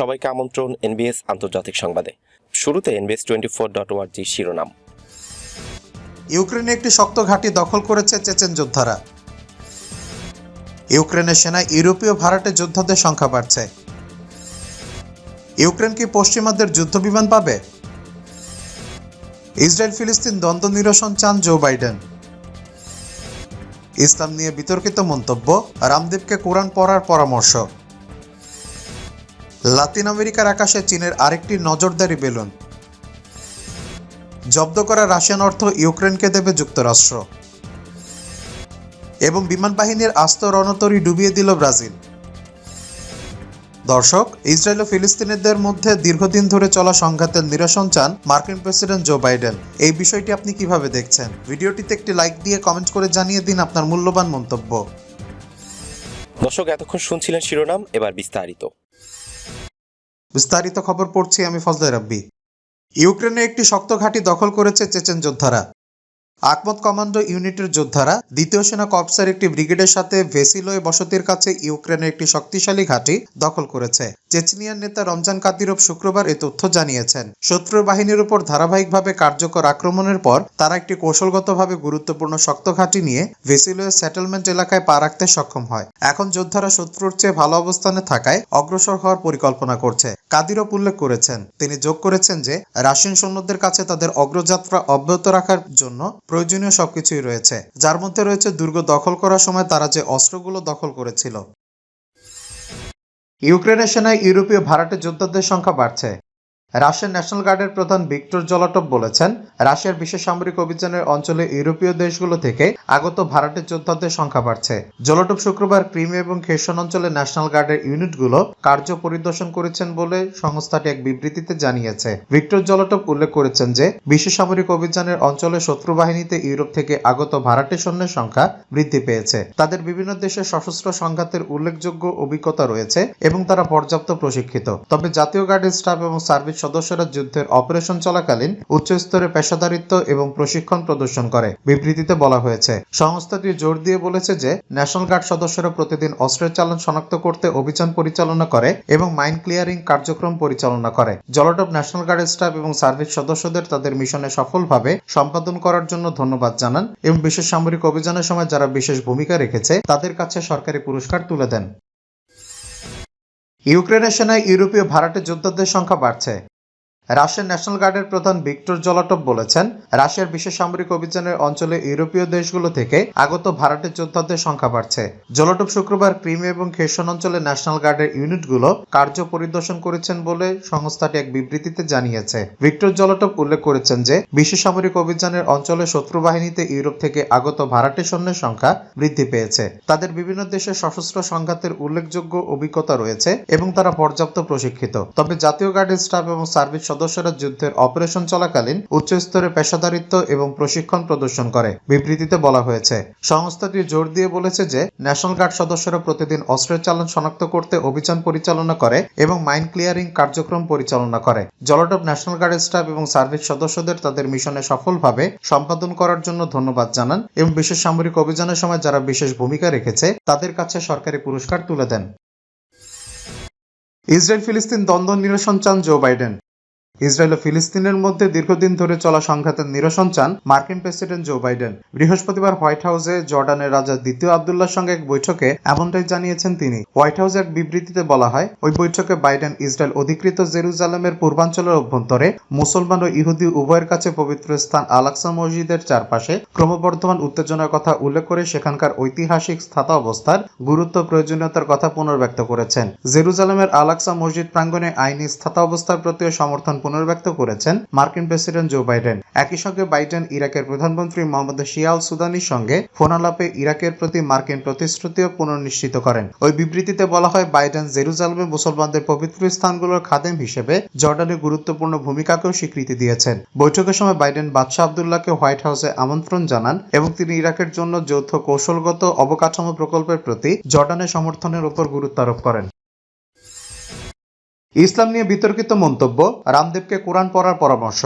সবাইকে আমন্ত্রণ এনবিএস আন্তর্জাতিক সংবাদে। শুরুতে এনবিএস টোয়েন্টি ফোর ডট ওয়ার্জি শিরোনাম। ইউক্রেনে একটি শক্ত ঘাঁটি দখল করেছে চেচেন যোদ্ধারা। ইউক্রেনের সেনায় ইউরোপীয় ভাড়াটে যোদ্ধাদের সংখ্যা বাড়ছে। ইউক্রেন কি পশ্চিমাদের যুদ্ধবিমান পাবে? ইসরায়েল ফিলিস্তিন দ্বন্দ্ব নিরসন চান জো বাইডেন। ইসলাম নিয়ে বিতর্কিত মন্তব্য, রামদেবকে কোরআন পড়ার পরামর্শ। লাতিন আমেরিকার আকাশে চীনের আরেকটি নজরদারি বেলুন। জব্দ করা রাশিয়ান অর্থ ইউক্রেনকে দেবে যুক্তরাষ্ট্র। এবং বিমান বাহিনীর আস্ত রণতরী ডুবিয়ে দিল ব্রাজিল। দর্শক, ইসরায়েল ও ফিলিস্তিনিদের মধ্যে দীর্ঘদিন ধরে চলা সংঘাতের নিরসন চান মার্কিন প্রেসিডেন্ট জো বাইডেন। এই বিষয়টি আপনি কীভাবে দেখছেন? ভিডিওটিতে একটি লাইক দিয়ে কমেন্ট করে জানিয়ে দিন আপনার মূল্যবান মন্তব্য। দর্শক, এতক্ষণ শুনছিলেন শিরোনাম, এবার বিস্তারিত। বিস্তারিত খবর পড়ছি আমি ফজলে রাব্বি। ইউক্রেনে একটি শক্ত ঘাঁটি দখল করেছে চেচেন যোদ্ধারা। আকমত কমান্ডো ইউনিটের যোদ্ধারা, দ্বিতীয় সেনা কর্পসের একটি ব্রিগেডের সাথে ভেসিলোয় বসতির কাছে ইউক্রেনের একটি শক্তিশালী ঘাঁটি দখল করেছে। চেচনিয়ার নেতা রমজান কাদিরভ শুক্রবার এ তথ্য জানিয়েছেন। শত্রুর বাহিনীর উপর ধারাবাহিকভাবে কার্যকর আক্রমণের পর তারা একটি কৌশলগতভাবে গুরুত্বপূর্ণ শক্ত ঘাঁটি নিয়ে ভেসিলোয়ের সেটেলমেন্ট এলাকায় পা রাখতে সক্ষম হয়। এখন যোদ্ধারা শত্রুর চেয়ে ভালো অবস্থানে থাকায় অগ্রসর হওয়ার পরিকল্পনা করছে। কাদিরভ উল্লেখ করেছেন। তিনি যোগ করেছেন যে, রাশিয়ান সৈন্যদের কাছে তাদের অগ্রযাত্রা অব্যাহত রাখার জন্য প্রয়োজনীয় সবকিছুই রয়েছে। যার মধ্যে রয়েছে দুর্গ দখল করার সময় তারা যে অস্ত্রগুলো দখল করেছিল। ইউক্রেনের সেনায় ইউরোপীয় ভাড়াটে যোদ্ধাদের সংখ্যা বাড়ছে। রাশিয়ার ন্যাশনাল গার্ডের প্রধান ভিক্টর জলাটপ বলেছেন, রাশিয়ার বিশেষ সামরিক অভিযানের অঞ্চলে ইউরোপীয় দেশগুলো থেকে আগত ভাড়াটে যোদ্ধাদের সংখ্যা বাড়ছে। জলাটভ শুক্রবার ক্রিম এবং খেসন অঞ্চলে ন্যাশনাল গার্ডের ইউনিটগুলো কার্য পরিদর্শন করেছেন বলে সংস্থাটি এক বিবৃতিতে জানিয়েছে। ভিক্টর জলাটভ উল্লেখ করেছেন যে, বিশেষ সামরিক অভিযানের অঞ্চলে শত্রু বাহিনীতে ইউরোপ থেকে আগত ভাড়াটে সৈন্যের সংখ্যা বৃদ্ধি পেয়েছে। তাদের বিভিন্ন দেশের সশস্ত্র সংঘাতের উল্লেখযোগ্য অভিজ্ঞতা রয়েছে এবং তারা পর্যাপ্ত প্রশিক্ষিত। তবে জাতীয় গার্ডের স্টাফ এবং সার্ভিস সদস্যরা যুদ্ধের অপারেশন চলাকালীন উচ্চ স্তরে পেশাদারিত্ব এবং প্রশিক্ষণ প্রদর্শন করে, বিবৃতিতে বলা হয়েছে। সংস্থাটি জোর দিয়ে বলেছে যে, ন্যাশনাল গার্ড সদস্যরা প্রতিদিন অস্ত্রের চালান শনাক্ত করতে অভিযান পরিচালনা করে এবং মাইন ক্লিয়ারিং কার্যক্রম পরিচালনা করে। জলটপ ন্যাশনাল গার্ডের স্টাফ এবং সার্ভিস সদস্যদের তাদের মিশনে সফলভাবে সম্পাদন করার জন্য ধন্যবাদ জানান এবং বিশেষ সামরিক অভিযানের সময় যারা বিশেষ ভূমিকা রেখেছে, তাদের কাছে সরকারি পুরস্কার তুলে দেন। ইউক্রেনের সেনায় ইউরোপীয় ভাড়াটে যোদ্ধাদের সংখ্যা বাড়ছে। রাশিয়ার ন্যাশনাল গার্ডের প্রধান ভিক্টর জলাটভ বলেছেন, রাশিয়ার বিশেষ সামরিক অভিযানের অঞ্চলে ইউরোপীয় দেশগুলো থেকে আগত ভাড়াটে যোদ্ধাদের সংখ্যা বাড়ছে। জলাটভ শুক্রবার ক্রিম এবং খেসন অঞ্চলে ন্যাশনাল গার্ডের ইউনিটগুলো কার্য পরিদর্শন করেছেন বলে সংস্থাটি এক বিবৃতিতে জানিয়েছে। ভিক্টর জলাটভ উল্লেখ করেছেন যে, বিশেষ সামরিক অভিযানের অঞ্চলে শত্রু বাহিনীতে ইউরোপ থেকে আগত ভাড়াটে সৈন্যের সংখ্যা বৃদ্ধি পেয়েছে। তাদের বিভিন্ন দেশের সশস্ত্র সংঘাতের উল্লেখযোগ্য অভিজ্ঞতা রয়েছে এবং তারা পর্যাপ্ত প্রশিক্ষিত। তবে জাতীয় গার্ডের স্টাফ এবং সার্ভিস সদস্যরা যুদ্ধের অপারেশন চলাকালীন উচ্চ স্তরে পেশাদারিত্ব এবং প্রশিক্ষণ প্রদর্শন করে, বিবৃতিতে বলা হয়েছে। সংস্থাটি জোর দিয়ে বলেছে যে, ন্যাশনাল গার্ড সদস্যরা প্রতিদিন অস্ত্রের চালান শনাক্ত করতে অভিযান পরিচালনা করে এবং মাইন ক্লিয়ারিং কার্যক্রম পরিচালনা করে। জলটপ ন্যাশনাল গার্ডের স্টাফ এবং সার্ভিস সদস্যদের তাদের মিশনে সফলভাবে সম্পাদন করার জন্য ধন্যবাদ জানান এবং বিশেষ সামরিক অভিযানের সময় যারা বিশেষ ভূমিকা রেখেছে, তাদের কাছে সরকারি পুরস্কার তুলে দেন। ইসরায়েল ফিলিস্তিন দ্বন্দ্ব নিরসন চান জো বাইডেন। ইসরায়েল ও ফিলিস্তিনের মধ্যে দীর্ঘদিন ধরে চলা সংঘাতের নিরসন চান মার্কিন প্রেসিডেন্ট জো বাইডেন। বৃহস্পতিবার হোয়াইট হাউসে জর্ডানের রাজা দ্বিতীয় আবদুল্লাহর সঙ্গে এক বৈঠকে এমনটাই জানিয়েছেন তিনি। হোয়াইট হাউসে এক বিবৃতিতে বলা হয়, ওই বৈঠকে বাইডেন ইসরায়েল অধিকৃত জেরুজালেমের পূর্বাঞ্চলের অভ্যন্তরে মুসলমান ও ইহুদি উভয়ের কাছে পবিত্র স্থান আলাক্সা মসজিদের চারপাশে ক্রমবর্ধমান উত্তেজনার কথা উল্লেখ করে সেখানকার ঐতিহাসিক স্থাতা অবস্থার গুরুত্ব প্রয়োজনীয়তার কথা পুনর্ব্যক্ত করেছেন। জেরুজালেমের আলাক্সা মসজিদ প্রাঙ্গনে আইনি স্থাতা অবস্থার প্রতিও সমর্থন পুনর্ব্যক্ত করেছেন মার্কিন প্রেসিডেন্ট জো বাইডেন। একই সঙ্গে বাইডেন ইরাকের প্রধানমন্ত্রী মোহাম্মদ শিয়াল সুদানির সঙ্গে ফোনালাপে ইরাকের প্রতি মার্কিন প্রতিশ্রুতিও পুনর্নিশ্চিত করেন। ওই বিবৃতিতে বলা হয়, বাইডেন জেরুজালেমে মুসলমানদের পবিত্র স্থানগুলোর খাদেম হিসেবে জর্ডানের গুরুত্বপূর্ণ ভূমিকাকেও স্বীকৃতি দিয়েছেন। বৈঠকের সময় বাইডেন বাদশাহ আবদুল্লাহকে হোয়াইট হাউসে আমন্ত্রণ জানান এবং তিনি ইরাকের জন্য যৌথ কৌশলগত অবকাঠামো প্রকল্পের প্রতি জর্ডানের সমর্থনের উপর গুরুত্ব আরোপ করেন। ইসলাম নিয়ে বিতর্কিত মন্তব্য রামদেবকে কোরআন পড়ার পরামর্শ।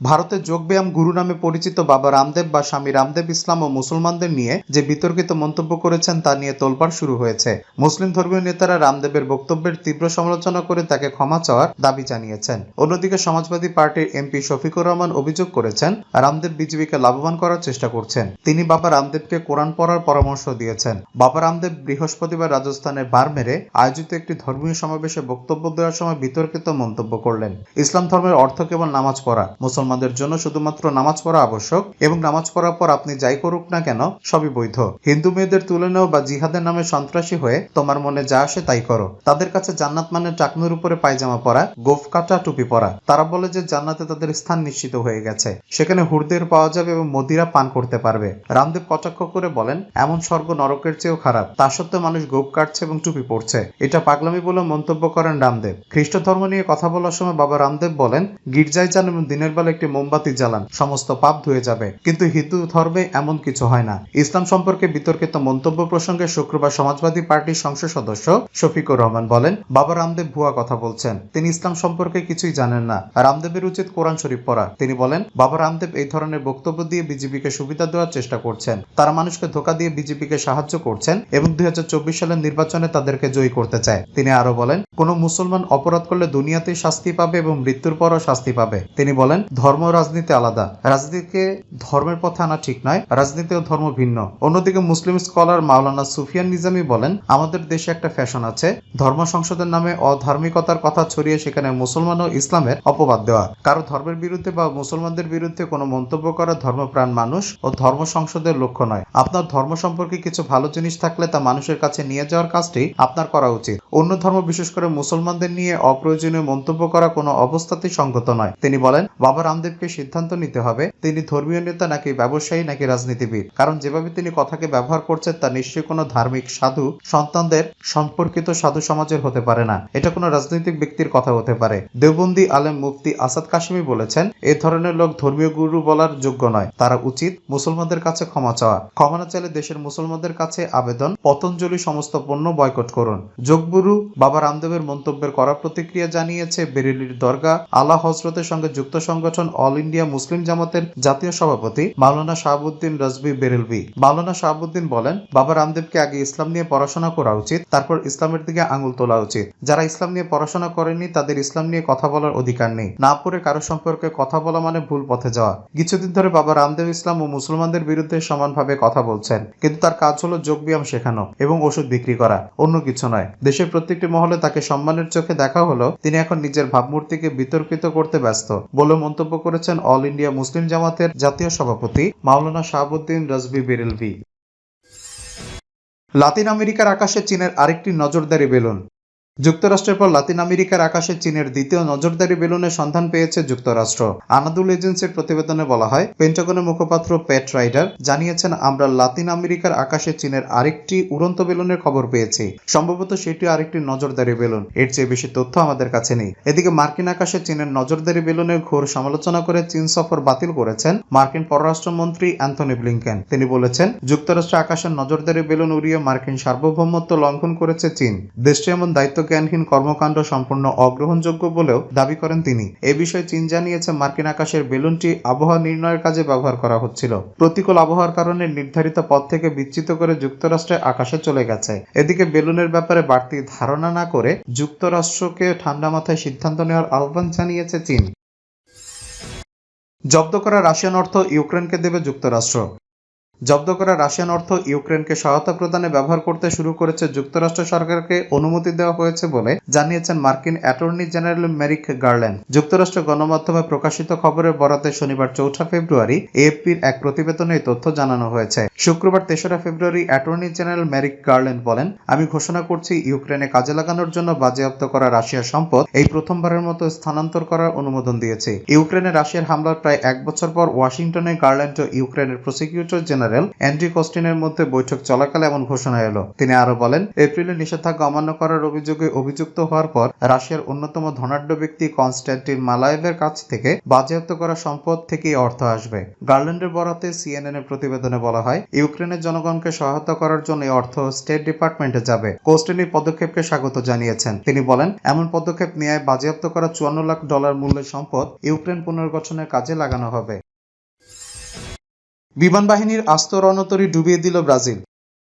ভারতে যোগব্যায়াম গুরু নামে পরিচিত বাবা রামদেব বা স্বামী রামদেব ইসলাম ও মুসলমানদের নিয়ে যে বিতর্কিত মন্তব্য করেছেন তা নিয়ে তোলপাড় শুরু হয়েছে। মুসলিম ধর্মীয় নেতারা রামদেবের বক্তব্যের তীব্র সমালোচনা করে তাকে ক্ষমা চাওয়ার দাবি জানিয়েছেন। অন্যদিকে সমাজবাদী পার্টির এমপি শফিকুর রহমান অভিযোগ করেছেন, রামদেব বিজেপিকে লাভবান করার চেষ্টা করছেন। তিনি বাবা রামদেবকে কোরআন পড়ার পরামর্শ দিয়েছেন। বাবা রামদেব বৃহস্পতিবার রাজস্থানের বারমেরে আয়োজিত একটি ধর্মীয় সমাবেশে বক্তব্য দেওয়ার সময় বিতর্কিত মন্তব্য করলেন। ইসলাম ধর্মের অর্থ কেবল নামাজ পড়া। মুসলমানদের জন্য শুধুমাত্র নামাজ পড়া আবশ্যক এবং নামাজ পড়ার পর আপনি যাই করুক না কেন, সবই বৈধ। হিন্দু মেয়েদের তুলে নেও বা জিহাদের নামে সন্ত্রাসী হয়ে তোমার মনে যা আসে তাই করো। তাদের কাছে জান্নাত মানে টাকনুর উপরে পায়জামা পরা, গোফ কাটা, টুপি পরা। তারা বলে যে জান্নাতে তাদের স্থান নিশ্চিত হয়ে গেছে। সেখানে হুরদের পাওয়া যাবে এবং মদিরা পান করতে পারবে। রামদেব কটাক্ষ করে বলেন, এমন স্বর্গ নরকের চেয়েও খারাপ। তা সত্ত্বেও মানুষ গোপ কাটছে এবং টুপি পড়ছে এটা পাগলামি বলে মন্তব্য করেন রামদেব। খ্রিস্ট ধর্ম নিয়ে কথা বলার সময় বাবা রামদেব বলেন, গির্জায় যান এবং দিনের বেলা একটি মোমবাতি জ্বালান, সমস্ত পাপ ধুয়ে যাবে। কিন্তু হিন্দু ধর্মে এমন কিছু হয় না। ইসলাম সম্পর্কে বিতর্কিত মন্তব্য প্রসঙ্গে শুক্রবার সমাজবাদী পার্টির সংসদ সদস্য শফিকুর রহমান বলেন, বাবা রামদেব ভুয়া কথা বলছেন। তিনি ইসলাম সম্পর্কে কিছুই জানেন না। রামদেবের উচিত কোরআন শরীফ পড়া। তিনি বলেন, বাবা রামদেব এই ধরনের বক্তব্য দিয়ে বিজেপিকে সুবিধা দেওয়ার চেষ্টা করছেন। তারা মানুষকে ধোকা দিয়ে বিজেপিকে সাহায্য করছেন এবং দুই হাজার চব্বিশ সালের নির্বাচনে তাদেরকে জয়ী করতে চায়। তিনি আরও বলেন, কোন মুসলমান অপরাধ করলে দুনিয়াতেই শাস্তি পাবে এবং মৃত্যুর পরও শাস্তি পাবে। তিনি বলেন ধর্ম রাজনীতি আলাদা। রাজনীতিকে ধর্মের পথে আনা ঠিক নয়, রাজনীতি ও ধর্ম ভিন্ন। অন্যদিকে মুসলিম স্কলার মাওলানা সুফিয়ান নিজামী বলেন, আমাদের দেশে একটা ফ্যাশন আছে, ধর্ম সংসদের নামে অধার্মিকতার কথা ছড়িয়ে সেখানে মুসলমান ও ইসলামের অপবাদ দেওয়া। কারও ধর্মের বিরুদ্ধে বা মুসলমানদের বিরুদ্ধে কোনো মন্তব্য করা ধর্মপ্রাণ মানুষ ও ধর্ম সংসদের লক্ষ্য নয়। আপনার ধর্ম সম্পর্কে কিছু ভালো জিনিস থাকলে তা মানুষের কাছে নিয়ে যাওয়ার কাজটি আপনার করা উচিত। অন্য ধর্ম, বিশেষ করে মুসলমানদের নিয়ে অপ্রয়োজনীয় মন্তব্য করা কোনো অবস্থাতেই সঙ্গত নয়। তিনি বলেন বাবা রামদেবকে সিদ্ধান্ত নিতে হবে। তিনি ধর্মীয় নেতা নাকি ব্যবসায়ী নাকি রাজনীতিবিদ? কারণ যেভাবে তিনি কথাকে ব্যবহার করছেন, তা নিশ্চয়ই কোনো ধার্মিক সাধু সন্তানদের সম্পর্কিত সাধু সমাজের হতে পারে না। এটা কোনো রাজনৈতিক ব্যক্তির কথা হতে পারে। দেওবন্দি আলেম মুফতি আসাদ কাশিমি বলেছেন, এ ধরনের লোক ধর্মীয় গুরু বলার যোগ্য নয়। তারা উচিত মুসলমানদের কাছে ক্ষমা চাওয়া। ক্ষমা না চাইলে দেশের মুসলমানদের কাছে আবেদন, পতঞ্জলি সমস্ত পণ্য বয়কট করুন। যোগগুরু বাবা রামদেবের মন্তব্যের করা প্রতিক্রিয়া জানিয়েছে বেরেলির দরগা আলা হজরতের সঙ্গে যুক্ত সংগঠন অল ইন্ডিয়া মুসলিম জামাতের জাতীয় সভাপতি মাওলানা শাহাবুদ্দিন রজবি বেরেলভি। মাওলানা শাহাবুদ্দিন বলেন, বাবা রামদেবকে আগে ইসলাম নিয়ে পড়াশোনা করা উচিত, তারপর ইসলামের দিকে আঙুল তোলা উচিত। যারা ইসলাম নিয়ে পড়াশোনা করেনি, তাদের ইসলাম নিয়ে কথা বলার অধিকার নেই। না পড়ে কারও সম্পর্কে কথা বলা মানে ভুল পথে যাওয়া। কিছুদিন ধরে বাবা রামদেব ইসলাম ও মুসলমানদের বিরুদ্ধে সমানভাবে কথা বলছেন, কিন্তু তার কাজ হলো যোগব্যায়াম শেখানো এবং ওষুধ বিক্রি করা, অন্য কিছু নয়। দেশের প্রত্যেকটি মহলে তাকে সম্মানের চোখে দেখা হলো, তিনি এখন নিজের ভাবমূর্তিকে বিতর্কিত করতে ব্যস্ত বলে মন্তব্য করেছেন অল ইন্ডিয়া মুসলিম জামাতের জাতীয় সভাপতি মাওলানা শাহাবুদ্দিন রাজবি বেরেলভি। লাতিন আমেরিকার আকাশে চীনের আরেকটি নজরদারি বেলুন। যুক্তরাষ্ট্রের পর লাতিন আমেরিকার আকাশে চীনের দ্বিতীয় নজরদারি বেলুনের সন্ধান পেয়েছে যুক্তরাষ্ট্র। আনাদুল এজেন্সির প্রতিবেদনে বলা হয়, পেন্টাগনের মুখপাত্র প্যাট রাইডার জানিয়েছেন, আমরা লাতিন আমেরিকার আকাশে চীনের আরেকটি উড়ন্ত বেলুনের খবর পেয়েছি। সম্ভবত সেটি আরেকটি নজরদারি বেলুন। এর চেয়ে বেশি তথ্য আমাদের কাছে নেই। এদিকে মার্কিন আকাশে চীনের নজরদারি বেলুনের ঘোর সমালোচনা করে চীন সফর বাতিল করেছেন মার্কিন পররাষ্ট্রমন্ত্রী অ্যান্থনি ব্লিংকেন। তিনি বলেছেন, যুক্তরাষ্ট্র আকাশের নজরদারি বেলুন উড়িয়ে মার্কিন সার্বভৌমত্ব লঙ্ঘন করেছে চীন। দেশটি এমন দায়িত্ব জ্ঞানহীন কর্মকাণ্ড সম্পূর্ণ অগ্রহণযোগ্য বলেও দাবি করেন তিনি। এ বিষয়ে চীন জানিয়েছে, মার্কিন আকাশের বেলুনটি আবহাওয়া নির্ণয়ের কাজে ব্যবহার করা হচ্ছিল। প্রতিকূল আবহাওয়ার কারণে নির্ধারিত পথ থেকে বিচ্যুত করে যুক্তরাষ্ট্রে আকাশে চলে গেছে। এদিকে বেলুনের ব্যাপারে বাড়তি ধারণা না করে যুক্তরাষ্ট্রকে ঠান্ডা মাথায় সিদ্ধান্ত নেওয়ার আহ্বান জানিয়েছে চীন। জব্দ করা রাশিয়ান অর্থ ইউক্রেনকে দেবে যুক্তরাষ্ট্র। জব্দ করা রাশিয়ান অর্থ ইউক্রেনকে সহায়তা প্রদানে ব্যবহার করতে শুরু করেছে যুক্তরাষ্ট্র সরকারকে অনুমতি দেওয়া হয়েছে বলে জানিয়েছেন মার্কিন অ্যাটর্নি জেনারেল মেরিক গার্ল্যান্ড। যুক্তরাষ্ট্র গণমাধ্যমে প্রকাশিত খবরের বরাতে শনিবার চৌঠা ফেব্রুয়ারি এএফপির এক প্রতিবেদনে এই তথ্য জানানো হয়েছে। শুক্রবার তেসরা February attorney general Merrick Garland বলেন, আমি ঘোষণা করছি ইউক্রেনে কাজে লাগানোর জন্য বাজেয়াপ্ত করা রাশিয়ার সম্পদ এই প্রথমবারের মতো স্থানান্তর করার অনুমোদন দিয়েছে। ইউক্রেনে রাশিয়ার হামলার প্রায় এক বছর পর ওয়াশিংটনে গার্ল্যান্ড ও ইউক্রেনের প্রসিকিউটর জেনারেল জেনারেল অ্যান্ড্রি কোস্টিনের মধ্যে বৈঠক চলাকালে এমন ঘোষণা এলো। তিনি আরও বলেন, এপ্রিলে নিষেধাজ্ঞা অমান্য করার অভিযোগে অভিযুক্ত হওয়ার পর রাশিয়ার অন্যতম ধনাঢ্য ব্যক্তি কনস্ট্যান্টিন মালায়েভের কাছ থেকে বাজেয়াপ্ত করা সম্পদ থেকেই অর্থ আসবে। গার্ল্যান্ডের বরাতে সিএনএন এর প্রতিবেদনে বলা হয়, ইউক্রেনের জনগণকে সহায়তা করার জন্য অর্থ স্টেট ডিপার্টমেন্টে যাবে। কোস্টেন এই পদক্ষেপকে স্বাগত জানিয়েছেন। তিনি বলেন, এমন পদক্ষেপ নেয় বাজেয়াপ্ত করা চুয়ান্ন লাখ ডলার মূল্যের সম্পদ ইউক্রেন পুনর্গঠনের কাজে লাগানো হবে। বিমান বাহিনীর আস্ত রণতরী ডুবিয়ে দিল ব্রাজিল।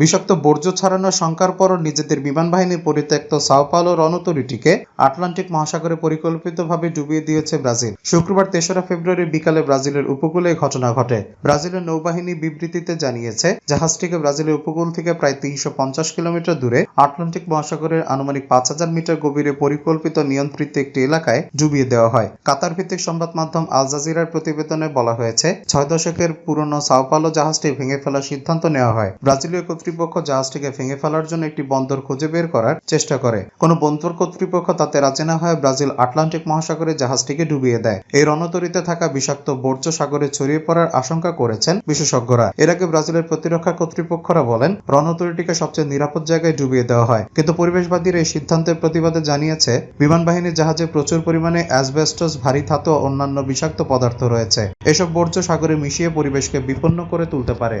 বিষাক্ত বর্জ্য ছড়ানোর শঙ্কার পরও নিজেদের বিমান বাহিনীর পরিত্যক্ত সাওপালো রণতরীটিকে আটলান্টিক মহাসাগরে পরিকল্পিতভাবে ডুবিয়ে দিয়েছে ব্রাজিল। শুক্রবার তেসরা ফেব্রুয়ারি বিকালে ব্রাজিলের উপকূলে ঘটনা ঘটে। ব্রাজিলের নৌবাহিনী বিবৃতিতে জানিয়েছে, জাহাজটিকে ব্রাজিলের উপকূল থেকে প্রায় তিনশো পঞ্চাশ কিলোমিটার দূরে আটলান্টিক মহাসাগরের আনুমানিক পাঁচ হাজার মিটার গভীরে পরিকল্পিত নিয়ন্ত্রিত একটি এলাকায় ডুবিয়ে দেওয়া হয়। কাতার ভিত্তিক সংবাদ মাধ্যম আল জাজিরার প্রতিবেদনে বলা হয়েছে, ছয় দশকের পুরনো সাওপালো জাহাজটি ভেঙে ফেলার সিদ্ধান্ত নেওয়া হয়। ব্রাজিলীয় কর্তৃপক্ষ জাহাজটিকে ভেঙে ফেলার জন্য একটি বন্দর খুঁজে বের করার চেষ্টা করে। কোনো বন্দর কর্তৃপক্ষ তাতে রাজি না হয় ব্রাজিল আটলান্টিক মহাসাগরে জাহাজটিকে ডুবিয়ে দেয়। এই রণতরীতে থাকা বিষাক্ত বর্জ্য সাগরে ছড়িয়ে পড়ার আশঙ্কা করেছেন বিশেষজ্ঞরা। এর আগে ব্রাজিলের প্রতিরক্ষা কর্তৃপক্ষরা বলেন, রণতরীটিকে সবচেয়ে নিরাপদ জায়গায় ডুবিয়ে দেওয়া হয়। কিন্তু পরিবেশবাদীর এই সিদ্ধান্তের প্রতিবাদে জানিয়েছে বিমান বাহিনীর জাহাজে প্রচুর পরিমাণে অ্যাসবেস্টস, ভারী ধাতু অন্যান্য বিষাক্ত পদার্থ রয়েছে। এসব বর্জ্য সাগরে মিশিয়ে পরিবেশকে বিপন্ন করে তুলতে পারে।